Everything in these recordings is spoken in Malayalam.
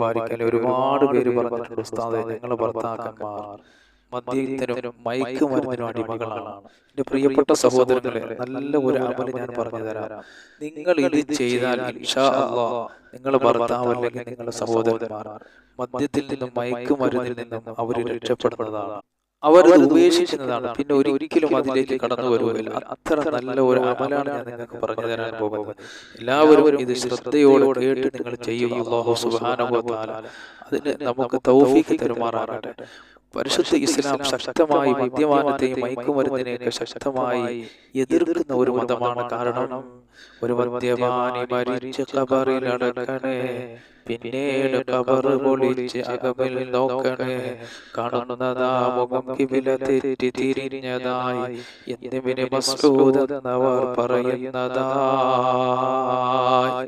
അലൈഹി ഒരുപാട് പേര് പറഞ്ഞിട്ടുണ്ട് ഉസ്താദെ ഞങ്ങളെ ഭർത്താക്കന്മാർ മദ്യത്തിനും മയക്കുമരുന്നിനും അടിമകളാണ് എന്റെ പ്രിയപ്പെട്ട സഹോദരങ്ങളെ നല്ല ഒരു അമൽ ഞാൻ പറഞ്ഞു തരാം നിങ്ങൾ ഇത് ചെയ്താൽ നിങ്ങളുടെ ഭർത്താവ് അല്ലെങ്കിൽ നിങ്ങളുടെ സഹോദരന്മാർ മദ്യത്തിൽ നിന്നും മയക്കുമരുന്നിൽ നിന്നും അവർ രക്ഷപ്പെടുന്നതാണ് അവർ ഇത് ഉപേക്ഷിക്കുന്നതാണ്. പിന്നെ ഒരിക്കലും അതിലേക്ക് കടന്നു വരുകയില്ല അത്ര നല്ല ഒരു അമലാണ് ഞാൻ നിങ്ങൾക്ക് പറഞ്ഞു തരാൻ പോകുന്നത്. എല്ലാവരും ഇത് ശ്രദ്ധയോടെ കേട്ട് നിങ്ങൾ ചെയ്യും അള്ളാഹു അതിന് നമുക്ക് തൗഫീഖ് തരുമാറാകട്ടെ. പരിശുദ്ധ ഇസ്ലാം ശക്തമായി മദ്യപാനത്തെയും മയക്കുമരുന്നിനെയൊക്കെ ശക്തമായി എതിർക്കുന്ന ഒരു മതമാണ് കാരണം ഒരു മദ്യപാനി മരിച്ച കബറിൽ കബറിലടക്കണേ പിന്നീട് കബർ പൊളിച്ച് അകമിൽ നോക്കണേ. കാണുന്നതാ മുഖം കിബില തെറ്റി തിരിഞ്ഞതായി എന്നിവന് മസ്ഊദ് എന്നവർ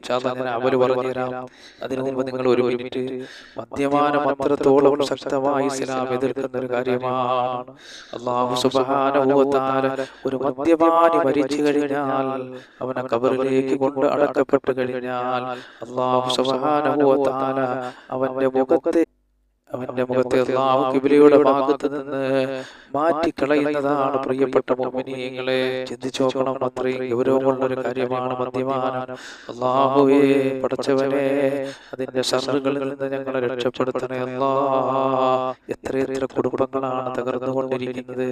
സാധാരണ അവർ പറഞ്ഞുതരാം. അതിനു മുമ്പ് നിങ്ങൾ ഒരു മിനിറ്റ്. മദ്യപാനം അത്രത്തോളം ശക്തമായി ഇസ്ലാം എതിർക്കുന്ന ഒരു കാര്യമാണ് അള്ളാഹു തആല ഒരു മദ്യപാനി മരിച്ചു കഴിഞ്ഞാൽ അവനെ കബറിലേക്ക് കൊണ്ട് അടക്കപ്പെട്ടു കഴിഞ്ഞാൽ അള്ളാഹു സുബ്ഹാനഹു വ തആല അവന്റെ മുഖത്തെ അവന്റെ മുഖത്തെ അള്ളാഹു കിബിലയുടെ ഭാഗത്ത് നിന്ന് മാറ്റിക്കളയുന്നതാണ് പ്രിയപ്പെട്ട മോമിനിയങ്ങളെ. ചിന്തിച്ചു നോക്കണം അത്രയും ഗൗരവമുള്ള ഒരു കാര്യമാണ് മദ്യപാനം. അള്ളാഹുവേ പഠിച്ചവനെ അതിന്റെ ശർണുകളിൽ നിന്ന് ഞങ്ങളെ രക്ഷപ്പെടുത്തണേ അല്ലാ എത്ര എത്ര കുടുംബങ്ങളാണ് തകർന്നുകൊണ്ടിരിക്കുന്നത്.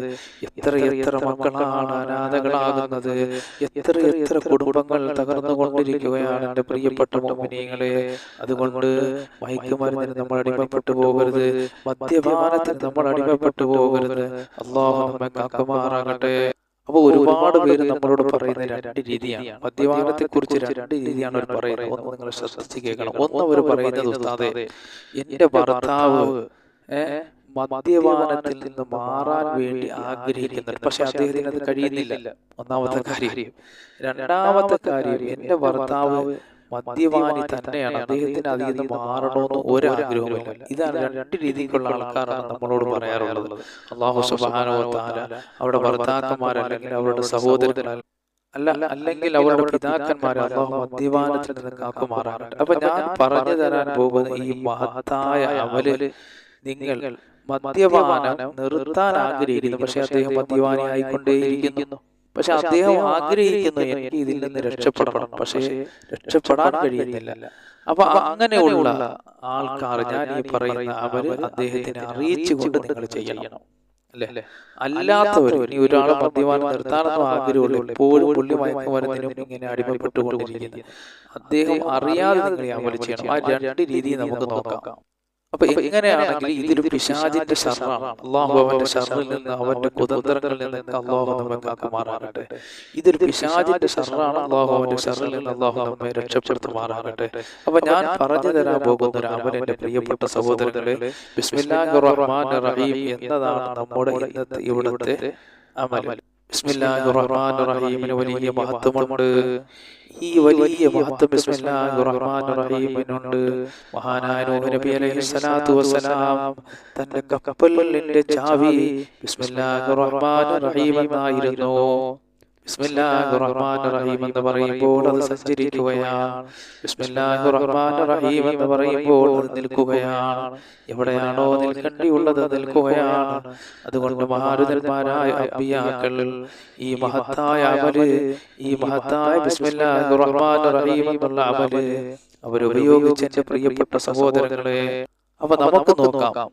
എത്ര എത്ര മക്കളാണ് അനാഥകളാകുന്നത്. എത്ര എത്ര കുടുംബങ്ങൾ തകർന്നുകൊണ്ടിരിക്കുകയാണ് എന്റെ പ്രിയപ്പെട്ട മോമിനിയങ്ങളെ. അതുകൊണ്ട് മയക്കുമരുന്നിന് നമ്മൾ അടിമപ്പെട്ടു പോകരുത് മദ്യപാനത്തിന് നമ്മൾ അടിമപ്പെട്ടു പോകരുത്. അള്ളാഹു നമ്മെ കാക്കുമാറാകട്ടെ. അപ്പൊ ഒരുപാട് പേര് നമ്മളോട് പറയുന്ന രണ്ട് രീതിയാണ്. മദ്യപാനത്തെ കുറിച്ച് രണ്ട് രീതിയാണ് അവർ പറയുന്നത്. ഒന്ന് നിങ്ങൾ ശ്രദ്ധിച്ച് കേൾക്കണം ഒന്ന് അവർ പറയുന്നത് ഉസ്താദെ എന്റെ ഭർത്താവ് മദ്യപാനത്തിൽ നിന്ന് മാറാൻ വേണ്ടി ആഗ്രഹിക്കുന്നുണ്ട്. പക്ഷെ അദ്ദേഹത്തിന് അത് കഴിയുന്നില്ല. ഒന്നാമത്തെ കാര്യം. രണ്ടാമത്തെ കാര്യം എന്റെ ഭർത്താവ് മദ്യപാനി തന്നെയാണ് അദ്ദേഹത്തിന് അതിൽ നിന്ന് മാറണമെന്ന് ഒരാഗ്രഹവുമില്ല ഇതാണ് രണ്ട് രീതിക്കുള്ള ആൾക്കാരാണ് നമ്മളോട് പറയാറുള്ളത്. അള്ളാഹു സുബാനോത്താല അവരുടെ അവിടെ ഭർത്താക്കന്മാർ അല്ലെങ്കിൽ അവരുടെ സഹോദരൻ അല്ല അല്ലെങ്കിൽ അവരുടെ പിതാക്കന്മാർ അള്ളാഹു മദ്യപാനത്തിൽ നിന്ന് കാക്കുമാറാറുണ്ട് അപ്പൊ ഞാൻ പറഞ്ഞു തരാൻ പോകുന്ന ഈ മഹത്തായ അമൽ നിങ്ങൾ മദ്യപാനം നിർത്താൻ ആഗ്രഹിക്കുന്നു. പക്ഷെ അദ്ദേഹം മദ്യപാനി ആയിക്കൊണ്ടേയിരിക്കുന്നു പക്ഷെ അദ്ദേഹം ആഗ്രഹിക്കുന്നു എനിക്ക് ഇതിൽ നിന്ന് രക്ഷപ്പെടണം. പക്ഷേ രക്ഷപ്പെടാൻ കഴിയുന്നില്ല. അപ്പൊ അങ്ങനെയുള്ള ആൾക്കാർ ഞാൻ ഈ പറയുന്ന അവർ അദ്ദേഹത്തിനെ അറിയിച്ചുകൊണ്ട് നിങ്ങൾ ചെയ്യണം. അല്ലേ? അല്ലാത്തവർ ഇനി ഒരാളെ മദ്യപാനം നിർത്താനൊന്നും ആഗ്രഹമുള്ളൂ എപ്പോഴും പുള്ളി മയക്കുമരുന്നിനും ഇങ്ങനെ അടിമപ്പെട്ടുകൊണ്ടിരിക്കുന്നത് അദ്ദേഹം അറിയാതെ നിങ്ങൾ അമൽ ചെയ്യണം. ആ രണ്ട് രീതി നമുക്ക് നോക്കാം. അപ്പൊ എങ്ങനെയാണെങ്കിൽ ഇതൊരു പിശാചിന്റെ ശർമ്മ. അള്ളാഹു അവന്റെ നിന്ന് അവന്റെ കുതന്ത്രങ്ങളിൽ നിന്ന് അള്ളാഹു നമ്മെ കാക്കുമാറാകട്ടെ. ഇതൊരു പിശാചിന്റെ ശർമ്മാണ് അള്ളാഹു അവന്റെ നിന്ന് അള്ളാഹു നമ്മെ രക്ഷപ്പെടുത്തുമാറാകട്ടെ. അപ്പൊ ഞാൻ പറഞ്ഞു തരാൻ പോകുന്ന ഒരു അമൽ എന്റെ പ്രിയപ്പെട്ട സഹോദരങ്ങളെ ബിസ്മില്ലാഹിർ റഹ്മാനിർ റഹീം എന്നതാണ് നമ്മുടെ ഇന്നത്തെ ഇവിടുത്തെ അമൽ റഹീമിന് വലിയ മഹത്വമുണ്ട്. ഈ വലിയ മഹത്വം റഹീമിനുണ്ട് മഹാനായ നബി അലൈഹി സ്വലാത്തു വസ്സലാം തന്റെ കപ്പലിന്റെ ചാവി ബിസ്മില്ലാഹിർ എന്ന് പറയുമ്പോൾ അത് സഞ്ചരിക്കുകയാണ് എന്ന് പറയുമ്പോൾ അത് നിൽക്കുകയാണ്. എവിടെയാണോ നിൽക്കേണ്ടിയുള്ളത് നിൽക്കുകയാണ്. അതുകൊണ്ട് മഹാരുതന്മാരായ അബിയാക്കൾ ഈ മഹത്തായ അമൽ ഈ മഹത്തായ റഹീം എന്നുള്ള അമൽ അവരുപയോഗിച്ച എന്റെ പ്രിയപ്പെട്ട സഹോദരങ്ങളെ അവ നമുക്ക് നോക്കാം.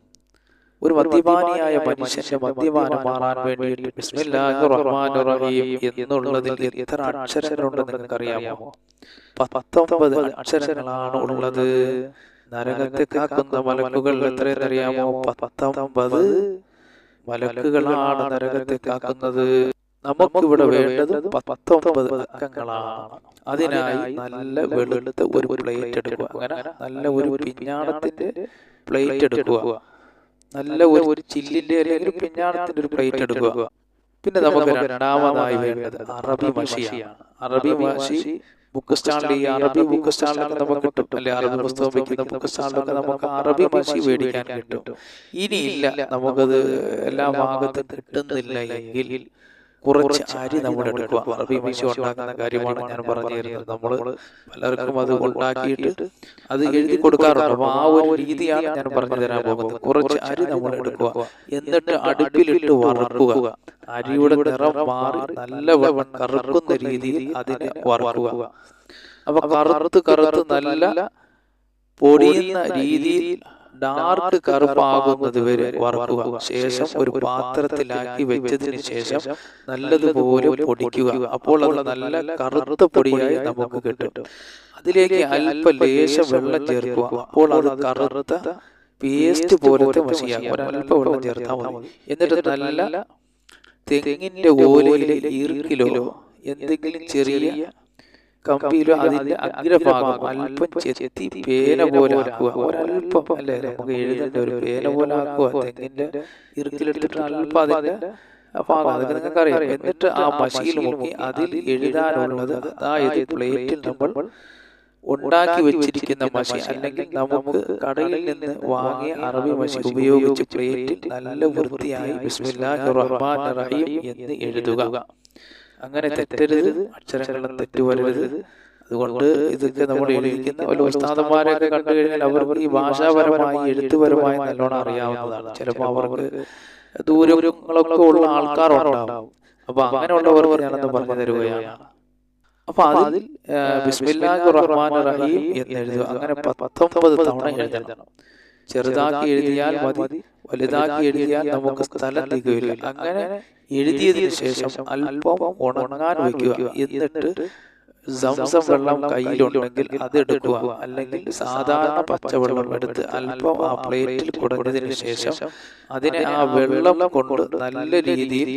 ഒരു മദ്യപാനിയായ മനുഷ്യന്റെ മദ്യപാനം മാറാൻ വേണ്ടിയിട്ട് ബിസ്മില്ലാഹിർ റഹ്മാനിർ റഹീം എന്നുള്ളതിൽ എത്ര അക്ഷരങ്ങളുണ്ടെന്ന് നിങ്ങൾക്കറിയാമോ? പത്തൊമ്പത് അക്ഷരങ്ങളാണ് ഉള്ളത്. നരകത്തെ കാക്കുന്ന മലക്കുകൾ എത്രയെന്നറിയാമോ പത്തൊമ്പത് മലക്കുകളാണ് നരകത്തെ കാക്കുന്നത്. നമുക്കിവിടെ വേണ്ടത് പത്തൊമ്പത് അക്കങ്ങളാണ്. അതിനായി നല്ല വെളുത്ത ഒരു പ്ലേറ്റ് എടുക്കുക. അങ്ങനെ നല്ല ഒരു പിഞ്ഞാണത്തിന്റെ പ്ലേറ്റ് എടുക്കുക. നല്ല ഒരു ചില്ലിന്റെ അല്ലെങ്കിൽ പിഞ്ഞാണത്തിന്റെ ഒരു പ്ലേറ്റ് എടുക്കുക. പിന്നെ നമുക്ക് രണ്ടാമതായി വേണ്ടത് അറബി മഷിയാണ് അറബി മഷി ബുക്ക് സ്റ്റാളിൽ ഈ അറബി ബുക്ക് സ്റ്റാളിലൊക്കെ നമുക്ക് കിട്ടും. അല്ലെ? അറബി പുസ്തകം വയ്ക്കുന്ന ബുക്ക് സ്റ്റാളിലൊക്കെ നമുക്ക് അറബി മഷി മേടിക്കാൻ കിട്ടും. ഇനിയില്ല നമുക്കത് എല്ലാ ഭാഗത്തും കിട്ടുന്നില്ല എങ്കിൽ കുറച്ച് അരി നമ്മൾ എടുക്കുക അറബി മീശ ഉണ്ടാക്കുന്ന കാര്യമാണ് ഞാൻ പറഞ്ഞു തരുന്നത്. നമ്മൾ പലർക്കും അത് ഉണ്ടാക്കിയിട്ട് അത് എഴുതി കൊടുക്കാറുണ്ട്. അപ്പൊ ആ ഒരു രീതിയാണ് ഞാൻ പറഞ്ഞു തരാൻ പോകുന്നത്. കുറച്ച് അരി നമ്മൾ എടുക്കുക. എന്നിട്ട് അടുപ്പിലിട്ട് വറുക്കുക. അരിയുടെ നിറം മാറി നല്ല കറുക്കുന്ന രീതിയിൽ അതിനെ വറുക്കുക. അപ്പൊ കറുത്ത് കറുത്ത് നല്ല പൊടിയുന്ന രീതിയിൽ ഡാർക്ക് കറുപ്പാകുന്നത് വരെ വറുക്കുക. ശേഷം ഒരു പാത്രത്തിലാക്കി വെച്ചതിന് ശേഷം നല്ലതുപോലെ പൊടിക്കുക. അപ്പോൾ അത് നല്ല കറുത്ത പൊടിയായി നമുക്ക് കിട്ടും. അതിലേക്ക് അല്പ ലേശം വെള്ളം ചേർക്കുക. അപ്പോൾ അത് കറുത്ത പേസ്റ്റ് പോലത്തെ മഷിയാകും ഒരല്പ വെള്ളം ചേർത്താൽ മതി. എന്നിട്ട് നല്ല തെങ്ങിന്റെ ഓലയിലെ ഈർക്കിലോ എന്തെങ്കിലും ചെറിയ കമ്പിയിലോ അതിന്റെ അഗ്രഭാഗം അല്പം ചെത്തി പേന പോലെ ആക്കുക. ഒരല്പം അല്ലേ നമുക്ക് എഴുതേണ്ട ഒരു പേന പോലെ ആക്കുക. തെങ്ങിന്റെ ഇറുക്കിലെടുത്തിട്ട് അല്പം അതിന്റെ ഭാഗം അതൊക്കെ നിങ്ങൾക്ക് അറിയാം. എന്നിട്ട് ആ മഷിയിൽ മുക്കി അതിൽ എഴുതാനുള്ളത് അതായത് പ്ലേറ്റിൽ നമ്മൾ ഉണ്ടാക്കി വെച്ചിരിക്കുന്ന മഷി അല്ലെങ്കിൽ നമുക്ക് കടയിൽ നിന്ന് വാങ്ങിയ അറബി മഷി ഉപയോഗിച്ച് പ്ലേറ്റിൽ നല്ല വൃത്തിയായി ബിസ്മില്ലാഹിർ റഹ്മാനിർ റഹീം എന്ന് എഴുതുക. അങ്ങനെ തെറ്റരുത് അക്ഷരങ്ങളെ തെറ്റുവരരുത്. അതുകൊണ്ട് ഇതൊക്കെ നമ്മൾ എഴുതിക്കുന്ന ഒരു ഉസ്താദന്മാരെയൊക്കെ കണ്ടു കഴിഞ്ഞാൽ അവർ ഈ ഭാഷാപരമായി എഴുത്തുപരമായി നല്ലോണം അറിയാവുന്നതാണ്. ചിലപ്പോൾ അവർക്ക് ദൂരങ്ങളൊക്കെ ഉള്ള ആൾക്കാരുണ്ടാവും. അപ്പൊ അങ്ങനെയുള്ളവർ ഞാനൊന്ന് പറഞ്ഞു തരുകയാണ്. അപ്പൊ അതിൽ ബിസ്മില്ലാഹി റഹ്മാൻ റഹീം എന്ന് എഴുതുക. അങ്ങനെ പത്തൊമ്പത് തവണ എഴുതണം. ചെറുതാക്കി എഴുതിയാൽ മതി. വലുതാക്കി എഴുതിയാൽ നമുക്ക് സ്ഥലം തികയില്ല. അങ്ങനെ എഴുതിയതിനു ശേഷം അല്പം ഉണങ്ങാൻ വയ്ക്കുക. എന്നിട്ട് സംസം വെള്ളം കയ്യിലുണ്ടെങ്കിൽ അത് എടുക്കുക. അല്ലെങ്കിൽ സാധാരണ പച്ചവെള്ളം എടുത്ത് അല്പം ആ പ്ലേറ്റിൽ കുടഞ്ഞതിന് ശേഷം അതിനെ ആ വെള്ളം കൊണ്ട് നല്ല രീതിയിൽ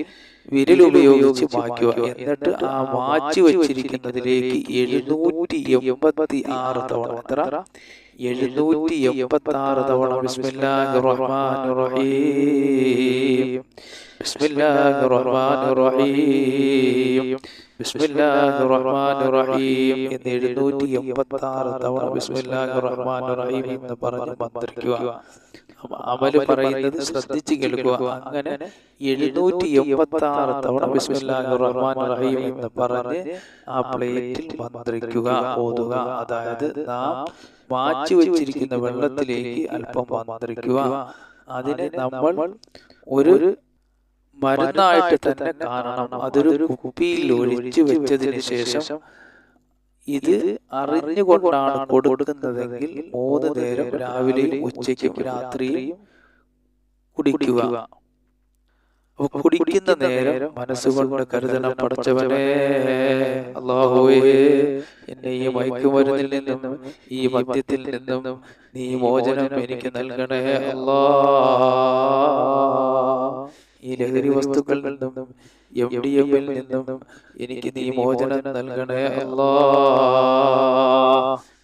വിരലുപയോഗിച്ച് വായിക്കുക. എന്നിട്ട് ആ വാച്ച് വെച്ചിരിക്കുന്നതിലേക്ക് എഴുന്നൂറ്റി എൺപത്തി ആറ് തവണ. എത്ര? എഴുന്നൂറ്റി എൺപത്തി ആറ് തവണ. ബിസ്മില്ലാഹിർ റഹ്മാനിർ റഹീം ബിസ്മില്ലാഹിർ റഹ്മാനിർ റഹീം ബിസ്മില്ലാഹിർ റഹ്മാനിർ റഹീം എന്ന് എഴുന്നൂറ്റി എൺപത്തി ആറ് തവണ. ബിസ്മില്ലാഹിർ റഹ്മാനിർ റഹീം എന്ന് പറഞ്ഞ് മന്ത്രിക്കുക. അമൽ പറയുന്നത് ശ്രദ്ധിച്ചു കേൾക്കുക. അങ്ങനെ എഴുന്നൂറ്റി എൺപത്തി ആറ് തവണ റഹ്മാനിർ റഹീം എന്ന് പറഞ്ഞ് ആ പ്ലേറ്റിൽ മന്ത്രിക്കുക ഓതുക. അതായത് നാം മാറ്റി വെച്ചിരിക്കുന്ന വെള്ളത്തിലേക്ക് അല്പം മന്ത്രിക്കുക അതിനെ നമ്മൾ ഒരു മരുന്നായിട്ട് തന്നെ കാണണം. അതൊരു കുപ്പിയിൽ ഒഴിച്ചു വെച്ചതിന് ശേഷം ഇത് അറിഞ്ഞുകൊണ്ടാണ് കൊടുക്കുന്നതെങ്കിൽ മൂന്ന് നേരം രാവിലെ ഉച്ചയ്ക്കും രാത്രിയും കുടിക്കുക. കുടിക്കുന്ന നേരം മനസ്സുകൊണ്ട് കരുതണം പടച്ചവനെ അള്ളാഹുവേ എന്നെ ഈ മയക്കുമരുന്നിൽ നിന്നും ഈ മദ്യത്തിൽ നിന്നും നീ മോചനം എനിക്ക് നൽകണേ അല്ലാ. ഈ ലഹരി വസ്തുക്കളിൽ നിന്നും എം ഡി നിന്നും എനിക്ക് നീ മോചനം നൽകണേ അല്ലാ.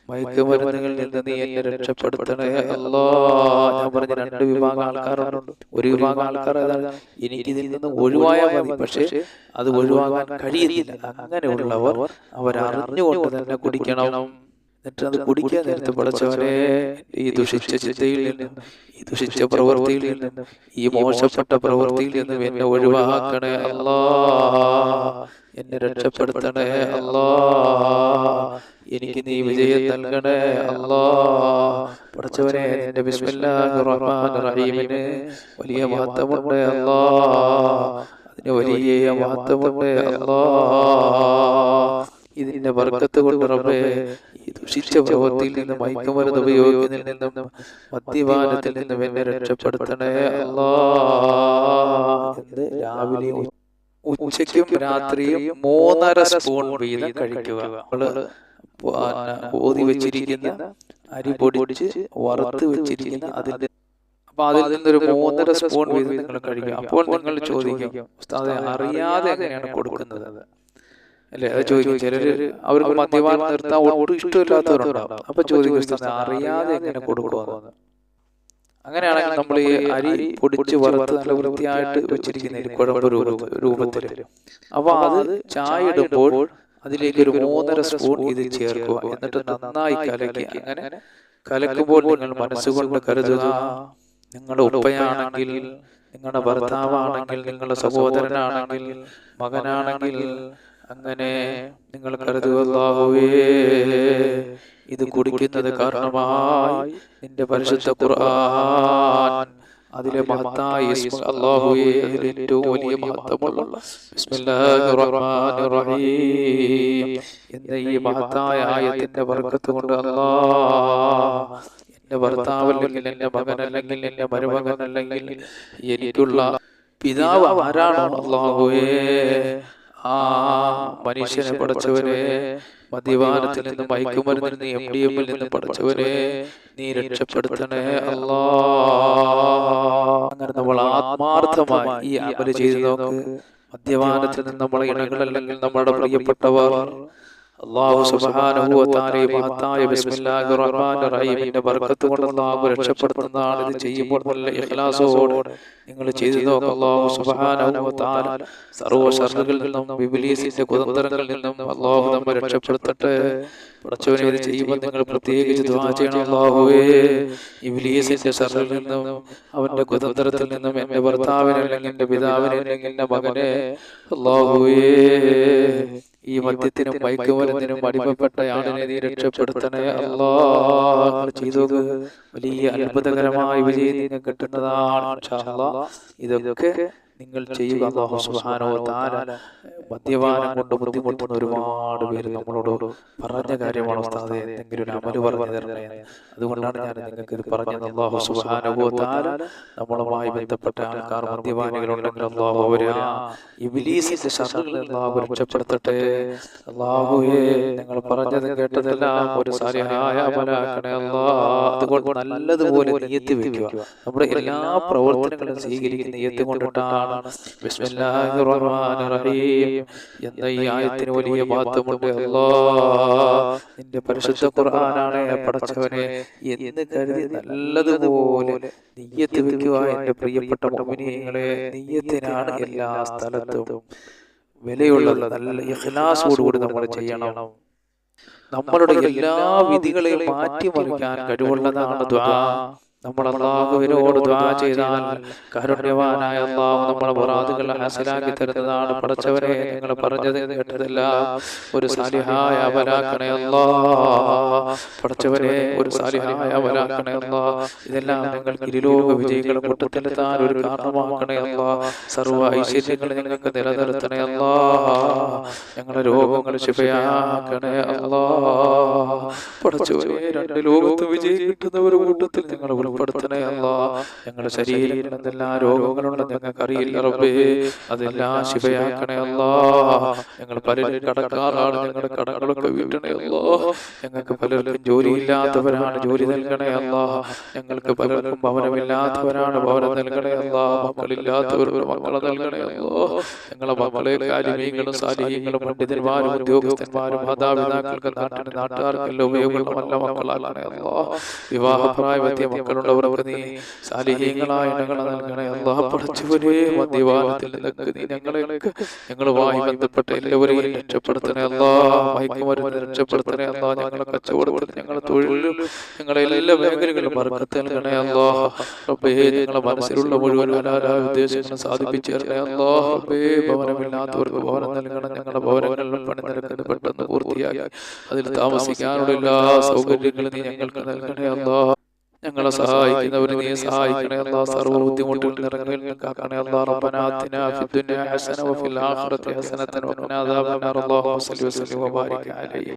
മയക്കുമരുന്നുകളിൽ നിന്ന് നീ എന്നെ രക്ഷപ്പെടുത്തണേ അല്ലോ. ഞാൻ പറഞ്ഞ രണ്ട് വിഭാഗം ആൾക്കാരുണ്ട്. ഒരു വിഭാഗം ആൾക്കാർ എനിക്ക് ഇതിൽ നിന്ന് ഒഴിവായാൽ മതി പക്ഷേ അത് ഒഴിവാകാൻ കഴിയുന്നില്ല. അങ്ങനെയുള്ളവർ അവരറിഞ്ഞുകൊണ്ട് തന്നെ കുടിക്കണം. എന്നിട്ട് അത് കുടിക്കാൻ നേരത്തെ പഠിച്ചവരെ ഈ ദുഷിച്ച ചിന്തയിൽ നിന്നും ഈ ദുഷിച്ച പ്രവൃത്തിയിൽ നിന്നും ഈ മോശപ്പെട്ട പ്രവൃത്തിയിൽ നിന്നും എന്നെ ഒഴിവാക്കണേ അല്ലാ. എന്നെ രക്ഷപ്പെടുത്തണേ അല്ലാ. എനിക്ക് നീ വിജയം നൽകണേ അല്ലാ. പഠിച്ചവനെ എന്റെ റഹീമിന് വലിയ മഹത്വമുണ്ട് അല്ലാ. അതിന് വലിയ മഹത്വമുണ്ട് അല്ലാ. ഇതിന്റെ വർക്കത്ത് കൊണ്ട് റബ്ബേ ദുഷിച്ച പ്രവൃത്തിയിൽ നിന്നും മയക്കുമരുന്ന് ഉപയോഗിക്കുന്നതിൽ നിന്നും മദ്യപാനത്തിൽ നിന്നും എന്നെ രക്ഷപ്പെടുത്തണേ അല്ലാ. രാവിലെ ഉച്ചയ്ക്കും രാത്രിയും മൂന്നര സ്പൂൺ വീതം കഴിക്കുക. നമ്മൾ ഓതി വെച്ചിരിക്കുന്ന അരി പൊടിച്ച് വറുത്ത് വെച്ചിരിക്കുന്ന അതിന്റെ അപ്പൊ അതിൽ നിന്നൊരു മൂന്നര സ്പൂൺ വീതം നിങ്ങൾ കഴിക്കുക. അപ്പോൾ നിങ്ങൾ ചോദിക്കും അറിയാതെ എങ്ങനെയാണ് കൊടുക്കുന്നത്? അല്ലെ? അത് ചോദിക്കും. ചിലർ അവർക്ക് മദ്യപാനം നിർത്താൻ ഒട്ടും ഇഷ്ടമില്ലാത്തവരുണ്ടാവും. അപ്പൊ ചോദിക്കും അറിയാതെ എങ്ങനെ കൊടുക്കുമെന്ന് അങ്ങനെയാണെങ്കിൽ നമ്മൾ ഈ അരി പൊടിച്ച് വറുത്ത് നല്ല വൃത്തിയായിട്ട് വെച്ചിരിക്കുന്ന കുഴമ്പ് രൂപത്തിൽ അപ്പൊ അത് ചായ ഇടുമ്പോൾ അതിലേക്ക് ഒരു മൂന്നര സ്പൂൺ ഇത് ചേർക്കുക. എന്നിട്ട് നന്നായി കലക്കി അങ്ങനെ കലക്കുമ്പോൾ നിങ്ങൾ മനസ്സുകൊണ്ട് കരുതുക നിങ്ങളുടെ ഉപ്പയാണെങ്കിൽ നിങ്ങളുടെ ഭർത്താവാണെങ്കിൽ നിങ്ങളുടെ സഹോദരനാണെങ്കിൽ മകനാണെങ്കിൽ അങ്ങനെ നിങ്ങൾ കരുതുവല്ലാഹുവേ ഇത് കുടിക്കുന്നത് കാരണമായി നിന്റെ പരിശുദ്ധ ഖുർആൻ അതിലെ മഹത്തായ അല്ലാഹുവേ അതിലെ ഏറ്റവും വലിയ മഹത്വമുള്ള ബിസ്മില്ലാഹിർ റഹ്മാനിർ റഹീം. എന്ന ഈ മഹത്തായ ആയത്തിന്റെ ബർക്കത്ത് കൊണ്ട് അല്ലാഹ് എന്റെ ഭർത്താവല്ലെങ്കിൽ എന്റെ മകൻ അല്ലെങ്കിൽ എന്റെ മരുമകൻ അല്ലെങ്കിൽ എനിക്കുള്ള പിതാവ് ആരാണോ അല്ലാഹുവേ ആ മനുഷ്യനെ പഠിച്ചവരെ മദ്യപാനത്തിൽ നിന്ന് മയക്കുമരുന്നിൽ നിന്ന് എം ഡി എമ്മിൽ നിന്ന് പഠിച്ചവരെ നീ രക്ഷപ്പെടുത്തണേ അല്ലാ. അങ്ങനെ നമ്മൾ ആത്മാർത്ഥമായി ഈ അമൽ ചെയ്ത് നോക്ക്. മദ്യപാനത്തിൽ നിന്ന് നമ്മളെ ഇണകളല്ലെങ്കിൽ നമ്മുടെ പ്രിയപ്പെട്ടവർ അള്ളാഹു സുബ്ഹാനഹു വ തആല മഹത്തായ ബിസ്മില്ലാഹിർ റഹ്മാനിർ റഹീമിന്റെ ബർക്കത്ത് കൊണ്ട് അള്ളാഹു രക്ഷപ്പെടുത്തുന്നതാണ് ഇത് ചെയ്യുമ്പോൾ നല്ല ഇഖ്ലാസോടെ നിങ്ങൾ ചെയ്തു നോക്കുക അള്ളാഹു സുബ്ഹാനഹു വ തആല സർവ ശർറുകളിൽ നിന്നും ഇബ്ലീസിന്റെ കുതന്ത്രങ്ങളിൽ നിന്നും അള്ളാഹു നമ്മെ രക്ഷപ്പെടുത്തട്ടെ. പടച്ചവനെ ഇത് ചെയ്യുമ്പോൾ നിങ്ങൾ പ്രത്യേകിച്ച് ദുആ ചെയ്യണം അള്ളാഹുവേ. ഇബ്ലീസിന്റെ ശർറിൽ നിന്നും അവന്റെ കുതന്ത്രത്തിൽ നിന്നും എന്റെ ഭർത്താവിനെ അല്ലെങ്കിൽ എന്റെ പിതാവിനെ അല്ലെങ്കിൽ എന്റെ മകനെ അള്ളാഹുവേ. ഈ മദ്യത്തിനും മയക്കുമരുന്നിനും അടിമപ്പെട്ട ആളിനെ നീ രക്ഷപ്പെടുത്തണേ. അല്ലാ ചെയ്തു വലിയ അത്ഭുതകരമായ വിജയം നിങ്ങൾ കിട്ടുന്നതാണ്. ഇതൊക്കെ നിങ്ങൾ ചെയ്യുക. അല്ലാഹു സുബ്ഹാനഹു വ തആല മദ്യപാനം കൊണ്ട് ബുദ്ധിമുട്ടുന്ന ഒരുപാട് പേര് നമ്മളോട് പറഞ്ഞ കാര്യമാണ് ഉസ്താദെ? എന്തെങ്കിലും ഒരു അമൽ പറഞ്ഞു തരണേ അതുകൊണ്ടാണ് ഞാൻ നിങ്ങൾക്ക് ഇത് പറഞ്ഞത്. വ തആല നമ്മളുമായി ബന്ധപ്പെട്ട ആൾക്കാർ മദ്യപാനികളുണ്ടെങ്കിൽ അല്ലാഹു അവരെ ഇബ്ലീസിന്റെ നിന്ന് അല്ലാഹു രക്ഷപ്പെടുത്തട്ടെ അല്ലാഹുവേ നിങ്ങൾ പറഞ്ഞത് കേട്ടതെല്ലാം ഒരു സാലിഹായ അമലാക്കണേ അതുകൊണ്ട് നല്ലതുപോലെ നിയത്ത് വെക്കുക. നമ്മുടെ എല്ലാ പ്രവർത്തനങ്ങളും സ്വീകരിക്കുന്ന നീയത്തി കൊണ്ടിട്ടാണ്. ബിസ്മില്ലാഹിർ റഹ്മാനിർ റഹീം. എന്ന ഈ ആയത്തിന് വലിയ മഹത്വമുണ്ട് അല്ലാ നിന്റെ പരിശുദ്ധ ഖുർആനാണ് പടച്ചവനെ എന്ന് കരുതി നല്ലതുപോലെ നിയ്യത്ത് വെക്കുക എന്റെ പ്രിയപ്പെട്ട മുഅ്മിനീങ്ങളെ നിയ്യത്തിനാണ് എല്ലാ സ്ഥലത്തും. വിലയുള്ളത് നല്ല ഇഖ്ലാസോടുകൂടി നമ്മൾ ചെയ്യണം. നമ്മളുടെ എല്ലാ വിധികളെയും മാറ്റിമറിക്കാൻ കഴിവുള്ളതാണ് ദ്വാ. നമ്മൾ അള്ളാഹുവിനോട് ദ്വാ ചെയ്താൽ കാരുണ്യവാനായ അള്ളാഹു നമ്മളെ മുറാദുകൾ ഹാസിലാക്കി തരുന്നതാണ്. പഠിച്ചവരെ നിങ്ങൾ പറഞ്ഞത് കേട്ടതെല്ലാം. ഒരു സാലിഹായ അവരാക്കണേ അല്ലാ. പഠിച്ചവരെ ഒരു സാലിഹായ അവരാക്കണേ അല്ലാ. ഇതെല്ലാം നിങ്ങൾ ഇരുലോക വിജയികൾ കൂട്ടത്തിലെത്താൻ ഒരു കാരണമാക്കണേ അല്ലാ. സർവ ഐശ്വര്യങ്ങൾ ഞങ്ങൾക്ക് നിലനിർത്തണേ അല്ലാ. ഞങ്ങളുടെ രോഗങ്ങൾ ശിവയാക്കണേ അല്ലാ. പഠിച്ചവരെ രണ്ട് ലോകത്ത് വിജയം കിട്ടുന്ന ഒരു കൂട്ടത്തിൽ നിങ്ങൾ ഉൾപ്പെടുത്തണേ അല്ല. ഞങ്ങളുടെ ശരീരത്തിൽ എന്തെല്ലാം രോഗങ്ങളുണ്ടെന്ന് ഞങ്ങൾക്ക് അറിയില്ല റബ്ബേ. അതെല്ലാം ശിവയാക്കണേ അല്ല. ഞങ്ങൾ പലരും കടക്കാറാണ് ഞങ്ങളുടെ കടകളൊക്കെ വീട്ടണേ അല്ലാ. ഞങ്ങൾക്ക് പലർക്കും ജോലിയില്ലാത്തവരാണ് ജോലി നൽകണേ അല്ല. ഞങ്ങൾക്ക് പലർക്കും ഭവനമില്ലാത്തവരാണ് ഭവനം നൽകണേ അല്ല. മക്കളില്ലാത്തവർക്ക് മക്കളെ നൽകണേ അല്ലാ. ഞങ്ങളെ മക്കളെ കാര്യങ്ങളും സാലിഹ്യങ്ങളും പണ്ഡിതന്മാരും ഉദ്യോഗസ്ഥന്മാരും മാതാപിതാക്കൾക്ക് നാട്ടിന് നാട്ടുകാർക്കെല്ലാം ഉപയോഗമുള്ള നല്ല മക്കളാക്കണേ അല്ലാ. വിവാഹപ്രായമെത്തിയ മക്കളുള്ളവർക്ക് നീ സാലിഹ്യങ്ങളായ ഇണകളെ നൽകണേ. അല്ലാ പഠിച്ചവരെ മദ്യപാനത്തിൽ നിന്നൊക്കെ നീ ഞങ്ങളെയൊക്കെ ഞങ്ങളുമായി ബന്ധപ്പെട്ട എല്ലാവരെയും രക്ഷപ്പെടുത്തണേ. അല്ലാ മയക്കുമരുന്ന് രക്ഷപ്പെടുത്തണേ. അല്ലാ ഞങ്ങളെ കച്ചവടപ്പെടുത്തി ഞങ്ങളെ തൊഴിലും ഞങ്ങളെ എല്ലാ മേഖലകളിലും ബർക്കത്ത് നൽകണേ. അല്ലാ റബ്ബേ ഞങ്ങളെ മനസ്സിലുള്ള മുഴുവൻ ഹലാലായ ഉദ്ദേശങ്ങളും സാധിപ്പിച്ചു തരണേ അല്ലാ റബ്ബേ ഭവനമില്ലാത്തവർക്ക് ഭവനം നൽകണം. ഞങ്ങളുടെ ഭവനങ്ങളിലും പണി നിരക്കുന്നത് പെട്ടെന്ന് പൂർത്തിയാക്കി. അതിൽ താമസിക്കാനുള്ള എല്ലാ സൗകര്യങ്ങളും നീ ഞങ്ങൾക്ക് നൽകണേ അല്ലാ ഞങ്ങളെ സഹായിക്കുന്നവരെ നീ സഹായിക്കണേ. അല്ലാ സർവ ബുദ്ധിമുട്ടുകൾ നിറങ്ങളിൽ കാക്കണേ അല്ലാ റബ്ബനാ ആതിനാ ഫിദ്ദുനിയ ഹസന വഫിൽ ആഖിറതി ഹസനതൻ വഖിനാ അദാബന്നാർ അല്ലാഹുമ്മ സ്വല്ലി വസല്ലി വബാരിക് അലൈഹി.